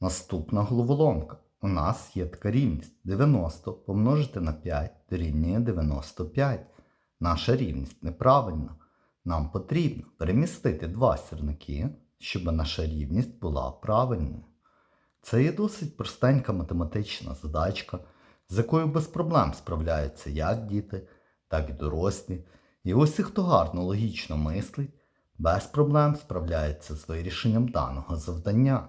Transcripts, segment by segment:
Наступна головоломка. У нас є така рівність 90 помножити на 5 дорівнює 95. Наша рівність неправильна. Нам потрібно перемістити два сірники, щоб наша рівність була правильною. Це є досить простенька математична задачка, з якою без проблем справляються як діти, так і дорослі. І ось і хто гарно логічно мислить, без проблем справляється з вирішенням даного завдання.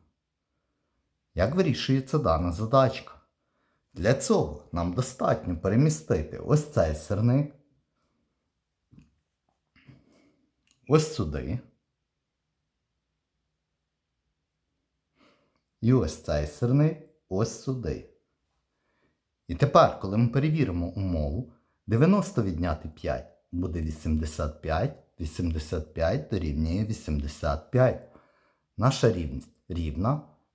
Як вирішується дана задачка? Для цього нам достатньо перемістити ось цей сирник ось сюди. І ось цей сирник ось сюди. І тепер, коли ми перевіримо умову, 90 відняти 5 буде 85, 85 дорівнює 85. Наша рівність рівна.